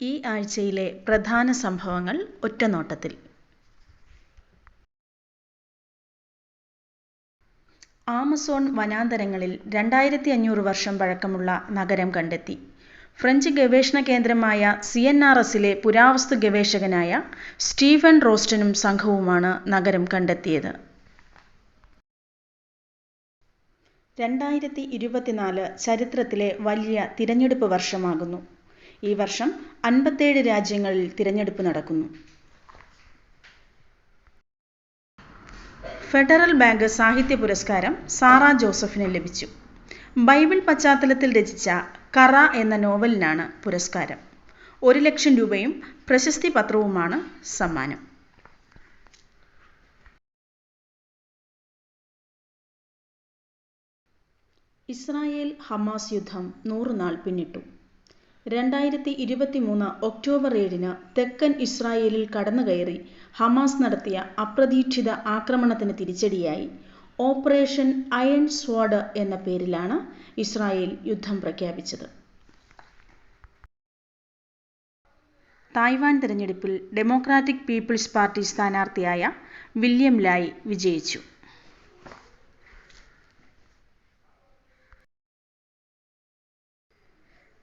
ഈ ആഴ്ചയിലെ പ്രധാന സംഭവങ്ങൾ ഒറ്റനോട്ടത്തിൽ. ആമസോൺ വനാന്തരങ്ങളിൽ രണ്ടായിരത്തി അഞ്ഞൂറ് വർഷം പഴക്കമുള്ള നഗരം കണ്ടെത്തി. ഫ്രഞ്ച് ഗവേഷണ കേന്ദ്രമായ സി എൻ ആർ എസിലെ പുരാവസ്തു ഗവേഷകനായ സ്റ്റീഫൻ റോസ്റ്റനും സംഘവുമാണ് നഗരം കണ്ടെത്തിയത്. രണ്ടായിരത്തി ഇരുപത്തിനാല് ചരിത്രത്തിലെ വലിയ തിരഞ്ഞെടുപ്പ് വർഷമാകുന്നു. ഈ വർഷം അൻപത്തേഴ് രാജ്യങ്ങളിൽ തിരഞ്ഞെടുപ്പ് നടക്കുന്നു. ഫെഡറൽ ബാങ്ക് സാഹിത്യ പുരസ്കാരം സാറ ജോസഫിന് ലഭിച്ചു. ബൈബിൾ പശ്ചാത്തലത്തിൽ രചിച്ച കറ എന്ന നോവലിനാണ് പുരസ്കാരം. ഒരു ലക്ഷം രൂപയും പ്രശസ്തി പത്രവുമാണ് സമ്മാനം. ഇസ്രായേൽ ഹമാസ് യുദ്ധം നൂറുനാൾ പിന്നിട്ടു. രണ്ടായിരത്തി ഇരുപത്തി മൂന്ന് ഒക്ടോബർ ഏഴിന് തെക്കൻ ഇസ്രായേലിൽ കടന്നുകയറി ഹമാസ് നടത്തിയ അപ്രതീക്ഷിത ആക്രമണത്തിന് തിരിച്ചടിയായി. ഓപ്പറേഷൻ അയൺ സ്വാഡ് എന്ന പേരിലാണ് ഇസ്രായേൽ യുദ്ധം പ്രഖ്യാപിച്ചത്. തായ്വാൻ തിരഞ്ഞെടുപ്പിൽ ഡെമോക്രാറ്റിക് പീപ്പിൾസ് പാർട്ടി സ്ഥാനാർത്ഥിയായ വില്യം ലായ് വിജയിച്ചു.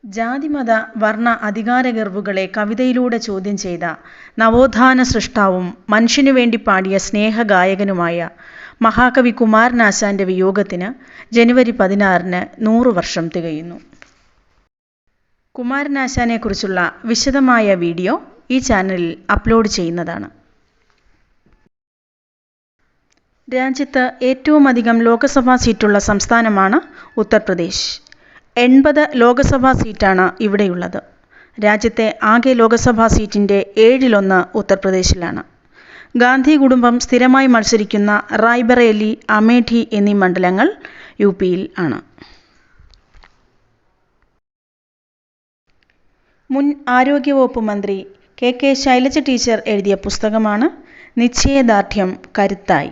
ജാതിമത വർണ അധികാരഗർവുകളെ കവിതയിലൂടെ ചോദ്യം ചെയ്ത നവോത്ഥാന സൃഷ്ടാവും മനുഷ്യനു വേണ്ടി പാടിയ സ്നേഹഗായകനുമായ മഹാകവി കുമാരനാശാന്റെ വിയോഗത്തിന് ജനുവരി പതിനാറിന് നൂറു വർഷം തികയുന്നു. കുമാരനാശാനെക്കുറിച്ചുള്ള വിശദമായ വീഡിയോ ഈ ചാനലിൽ അപ്ലോഡ് ചെയ്യുന്നതാണ്. രാജ്യത്ത് ഏറ്റവുമധികം ലോക്സഭാ സീറ്റുള്ള സംസ്ഥാനമാണ് ഉത്തർപ്രദേശ്. എൺപത് ലോക്സഭാ സീറ്റാണ് ഇവിടെയുള്ളത്. രാജ്യത്തെ ആകെ ലോക്സഭാ സീറ്റിന്റെ ഏഴിലൊന്ന് ഉത്തർപ്രദേശിലാണ്. ഗാന്ധി കുടുംബം സ്ഥിരമായി മത്സരിക്കുന്ന റായ്ബറേലി അമേഠി എന്നീ മണ്ഡലങ്ങൾ യു പിയിൽ ആണ്. മുൻ ആരോഗ്യവകുപ്പ് മന്ത്രി കെ കെ ശൈലജ ടീച്ചർ എഴുതിയ പുസ്തകമാണ് നിശ്ചയദാർഢ്യം കരുത്തായി.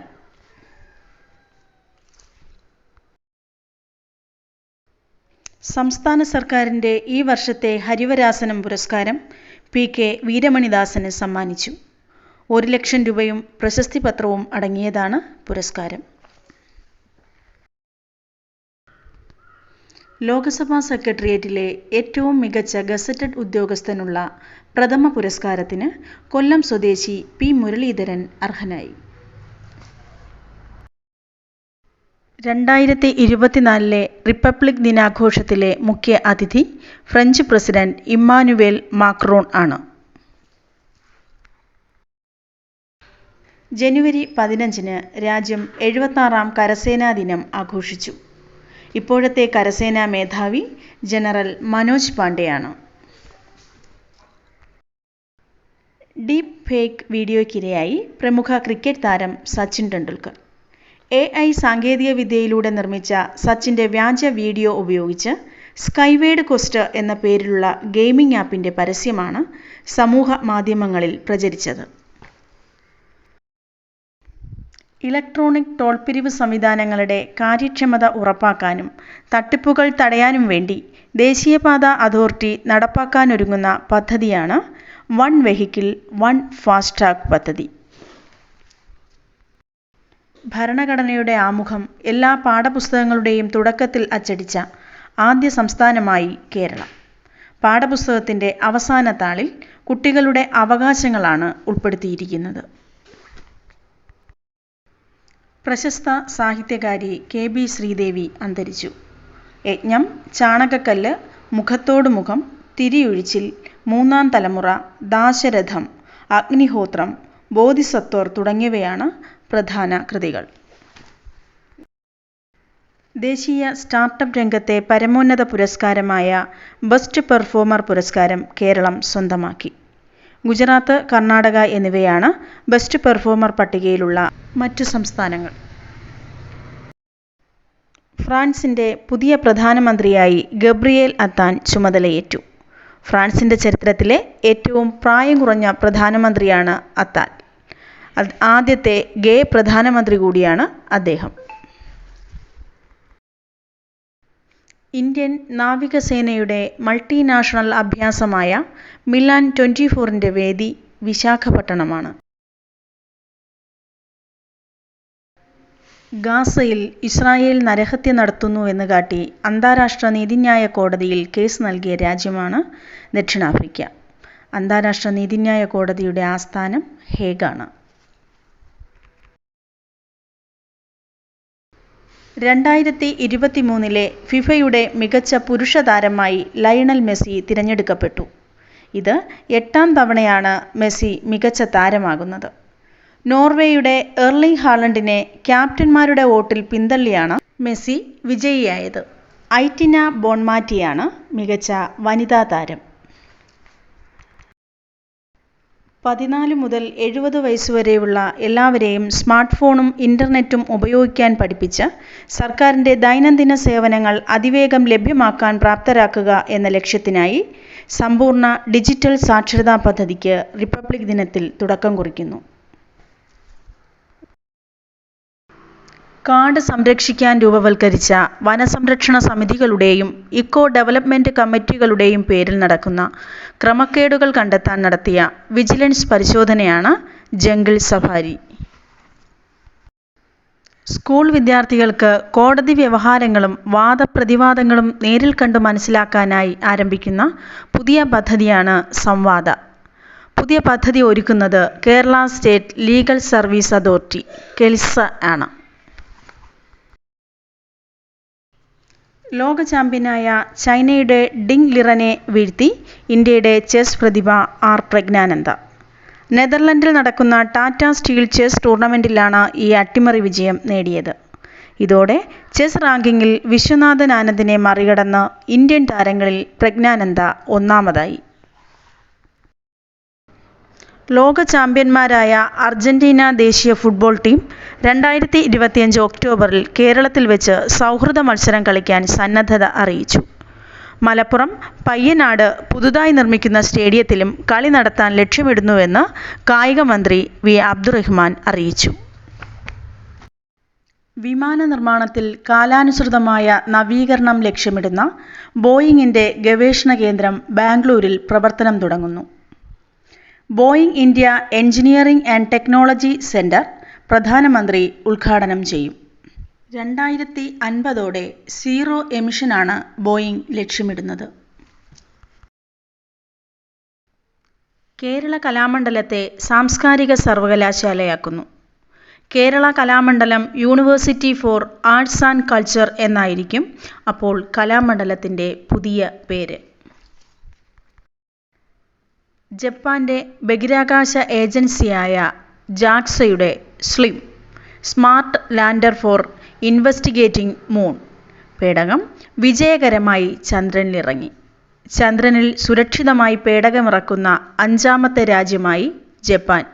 സംസ്ഥാന സർക്കാരിന്റെ ഈ വർഷത്തെ ഹരിവരാസനം പുരസ്കാരം പി കെ വീരമണിദാസന് സമ്മാനിച്ചു. ഒരു ലക്ഷം രൂപയും പ്രശസ്തി പത്രവും അടങ്ങിയതാണ് പുരസ്കാരം. ലോക്സഭാ സെക്രട്ടേറിയറ്റിലെ ഏറ്റവും മികച്ച ഗസറ്റഡ് ഉദ്യോഗസ്ഥനുള്ള പ്രഥമ പുരസ്കാരത്തിന് കൊല്ലം സ്വദേശി പി മുരളീധരൻ അർഹനായി. രണ്ടായിരത്തി ഇരുപത്തിനാലിലെ റിപ്പബ്ലിക് ദിനാഘോഷത്തിലെ മുഖ്യ അതിഥി ഫ്രഞ്ച് പ്രസിഡന്റ് ഇമ്മാനുവേൽ മാക്രോൺ ആണ്. ജനുവരി പതിനഞ്ചിന് രാജ്യം എഴുപത്താറാം കരസേനാ ദിനം ആഘോഷിച്ചു. ഇപ്പോഴത്തെ കരസേനാ മേധാവി ജനറൽ മനോജ് പാണ്ഡെയാണ്. ഡീപ് ഫേക്ക് വീഡിയോയ്ക്കിരയായി പ്രമുഖ ക്രിക്കറ്റ് താരം സച്ചിൻ ടെണ്ടുൽക്കർ. എ ഐ സാങ്കേതികവിദ്യയിലൂടെ നിർമ്മിച്ച സച്ചിന്റെ വ്യാജ വീഡിയോ ഉപയോഗിച്ച് സ്കൈവേഡ് കൊസ്റ്റ് എന്ന പേരിലുള്ള ഗെയിമിംഗ് ആപ്പിന്റെ പരസ്യമാണ് സമൂഹ മാധ്യമങ്ങളിൽ പ്രചരിച്ചത്. ഇലക്ട്രോണിക് ടോൾ പിരിവ് സംവിധാനങ്ങളുടെ കാര്യക്ഷമത ഉറപ്പാക്കാനും തട്ടിപ്പുകൾ തടയാനും വേണ്ടി ദേശീയപാത അതോറിറ്റി നടപ്പാക്കാനൊരുങ്ങുന്ന പദ്ധതിയാണ് one vehicle one fast track പദ്ധതി. ഭരണഘടനയുടെ ആമുഖം എല്ലാ പാഠപുസ്തകങ്ങളുടെയും തുടക്കത്തിൽ അച്ചടിച്ച ആദ്യ സംസ്ഥാനമായി കേരളം. പാഠപുസ്തകത്തിന്റെ അവസാന താളിൽ കുട്ടികളുടെ അവകാശങ്ങളാണ് ഉൾപ്പെടുത്തിയിരിക്കുന്നത്. പ്രശസ്ത സാഹിത്യകാരി കെ ബി ശ്രീദേവി അന്തരിച്ചു. യജ്ഞം ചാണകക്കല്ല് മുഖത്തോട് മുഖം തിരിയൊഴിച്ചിൽ മൂന്നാം തലമുറ ദാശരഥം അഗ്നിഹോത്രം ബോധിസത്വർ തുടങ്ങിയവയാണ് പ്രധാന കൃതികൾ. ദേശീയ സ്റ്റാർട്ടപ്പ് രംഗത്തെ പരമോന്നത പുരസ്കാരമായ ബെസ്റ്റ് പെർഫോമർ പുരസ്കാരം കേരളം സ്വന്തമാക്കി. ഗുജറാത്ത് കർണാടക എന്നിവയാണ് ബെസ്റ്റ് പെർഫോമർ പട്ടികയിലുള്ള മറ്റു സംസ്ഥാനങ്ങൾ. ഫ്രാൻസിന്റെ പുതിയ പ്രധാനമന്ത്രിയായി ഗബ്രിയേൽ അത്താൻ ചുമതലയേറ്റു. ഫ്രാൻസിന്റെ ചരിത്രത്തിലെ ഏറ്റവും പ്രായം കുറഞ്ഞ പ്രധാനമന്ത്രിയാണ് അത്താൻ. ആദ്യത്തെ ഗേ പ്രധാനമന്ത്രി കൂടിയാണ് അദ്ദേഹം. ഇന്ത്യൻ നാവികസേനയുടെ മൾട്ടിനാഷണൽ അഭ്യാസമായ മിലാൻ ട്വന്റി ഫോറിന്റെ വേദി വിശാഖപട്ടണമാണ്. ഗാസയിൽ ഇസ്രായേൽ നരഹത്യ നടത്തുന്നു എന്ന് കാട്ടി അന്താരാഷ്ട്ര നീതിന്യായ കോടതിയിൽ കേസ് നൽകിയ രാജ്യമാണ് ദക്ഷിണാഫ്രിക്ക. അന്താരാഷ്ട്ര നീതിന്യായ കോടതിയുടെ ആസ്ഥാനം ഹേഗാണ്. രണ്ടായിരത്തി ഇരുപത്തി മൂന്നിലെ ഫിഫയുടെ മികച്ച പുരുഷ താരമായി ലയണൽ മെസ്സി തിരഞ്ഞെടുക്കപ്പെട്ടു. ഇത് എട്ടാം തവണയാണ് മെസ്സി മികച്ച താരമാകുന്നത്. നോർവേയുടെ എർലിംഗ് ഹാലണ്ടിനെ ക്യാപ്റ്റന്മാരുടെ വോട്ടിൽ പിന്തള്ളിയാണ് മെസ്സി വിജയിയായത്. ഐറ്റിന ബോൺമാറ്റിയാണ് മികച്ച വനിതാ താരം. പതിനാല് മുതൽ എഴുപത് വയസ്സുവരെയുള്ള എല്ലാവരെയും സ്മാർട്ട് ഫോണും ഇന്റർനെറ്റും ഉപയോഗിക്കാൻ പഠിപ്പിച്ച് സർക്കാരിന്റെ ദൈനംദിന സേവനങ്ങൾ അതിവേഗം ലഭ്യമാക്കാൻ പ്രാപ്തരാക്കുക എന്ന ലക്ഷ്യത്തിനായി സമ്പൂർണ ഡിജിറ്റൽ സാക്ഷരതാ പദ്ധതിക്ക് റിപ്പബ്ലിക് ദിനത്തിൽ തുടക്കം കുറിക്കുന്നു. കാട് സംരക്ഷിക്കാൻ രൂപവൽക്കരിച്ച വനസംരക്ഷണ സമിതികളുടെയും ഇക്കോ ഡെവലപ്മെന്റ് കമ്മിറ്റികളുടെയും പേരിൽ നടക്കുന്ന ക്രമക്കേടുകൾ കണ്ടെത്താൻ നടത്തിയ വിജിലൻസ് പരിശോധനയാണ് ജംഗിൾ സഫാരി. സ്കൂൾ വിദ്യാർത്ഥികൾക്ക് കോടതി വ്യവഹാരങ്ങളും വാദപ്രതിവാദങ്ങളും നേരിൽ കണ്ടു മനസ്സിലാക്കാനായി ആരംഭിക്കുന്ന പുതിയ പദ്ധതിയാണ് സംവാദ. പുതിയ പദ്ധതി ഒരുക്കുന്നത് Kerala state legal service authority KELSA ആണ്. ലോക ചാമ്പ്യനായ ചൈനയുടെ ഡിങ് ലിറനെ വീഴ്ത്തി ഇന്ത്യയുടെ ചെസ് പ്രതിഭ ആർ പ്രജ്ഞാനന്ദ. നെതർലൻഡിൽ നടക്കുന്ന ടാറ്റ സ്റ്റീൽ ചെസ് ടൂർണമെന്റിലാണ് ഈ അട്ടിമറി വിജയം നേടിയത്. ഇതോടെ ചെസ് റാങ്കിങ്ങിൽ വിശ്വനാഥൻ ആനന്ദിനെ മറികടന്ന് ഇന്ത്യൻ താരങ്ങളിൽ പ്രജ്ഞാനന്ദ ഒന്നാമതായി. ലോക ചാമ്പ്യന്മാരായ അർജന്റീന ദേശീയ ഫുട്ബോൾ ടീം രണ്ടായിരത്തി ഇരുപത്തിയഞ്ച് ഒക്ടോബറിൽ കേരളത്തിൽ വെച്ച് സൗഹൃദ മത്സരം കളിക്കാൻ സന്നദ്ധത അറിയിച്ചു. മലപ്പുറം പയ്യനാട് പുതുതായി നിർമ്മിക്കുന്ന സ്റ്റേഡിയത്തിലും കളി നടത്താൻ ലക്ഷ്യമിടുന്നുവെന്ന് കായിക മന്ത്രി വി. അബ്ദുറഹ്മാൻ അറിയിച്ചു. വിമാന നിർമ്മാണത്തിൽ കാലാനുസൃതമായ നവീകരണം ലക്ഷ്യമിടുന്ന ബോയിങ്ങിന്റെ ഗവേഷണ കേന്ദ്രം ബാംഗ്ലൂരിൽ പ്രവർത്തനം തുടങ്ങുന്നു. Boeing India engineering and technology centre പ്രധാനമന്ത്രി ഉദ്ഘാടനം ചെയ്യും. രണ്ടായിരത്തി അൻപതോടെ സീറോ എമിഷനാണ് ബോയിംഗ് ലക്ഷ്യമിടുന്നത്. കേരള കലാമണ്ഡലത്തെ സാംസ്കാരിക സർവകലാശാലയാക്കുന്നു. Kerala Kalamandalam university for arts and culture എന്നായിരിക്കും അപ്പോൾ കലാമണ്ഡലത്തിന്റെ പുതിയ പേര്. ജപ്പാന്റെ ബഹിരാകാശ ഏജൻസിയായ ജാക്സയുടെ SLIM smart lander for investigating moon. പേടകം വിജയകരമായി ചന്ദ്രനിലിറങ്ങി. ചന്ദ്രനിൽ സുരക്ഷിതമായി പേടകമിറക്കുന്ന അഞ്ചാമത്തെ രാജ്യമായി ജപ്പാൻ.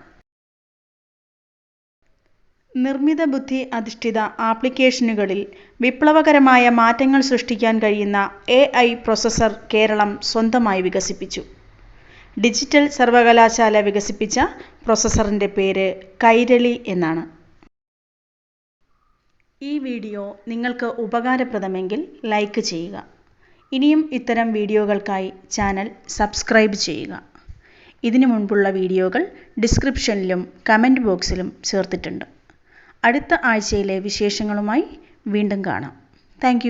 നിർമ്മിത ബുദ്ധി അധിഷ്ഠിത ആപ്ലിക്കേഷനുകളിൽ വിപ്ലവകരമായ മാറ്റങ്ങൾ സൃഷ്ടിക്കാൻ കഴിയുന്ന എ ഐ പ്രൊസസർ കേരളം സ്വന്തമായി വികസിപ്പിച്ചു. ഡിജിറ്റൽ സർവകലാശാല വികസിപ്പിച്ച പ്രൊസസ്സറിന്റെ പേര് കൈരളി എന്നാണ്. ഈ വീഡിയോ നിങ്ങൾക്ക് ഉപകാരപ്രദമെങ്കിൽ ലൈക്ക് ചെയ്യുക. ഇനിയും ഇത്തരം വീഡിയോകൾക്കായി ചാനൽ സബ്സ്ക്രൈബ് ചെയ്യുക. ഇതിനു മുൻപുള്ള വീഡിയോകൾ ഡിസ്ക്രിപ്ഷനിലും കമന്റ് ബോക്സിലും ചേർത്തിട്ടുണ്ട്. അടുത്ത ആഴ്ചയിലെ വിശേഷങ്ങളുമായി വീണ്ടും കാണാം. താങ്ക്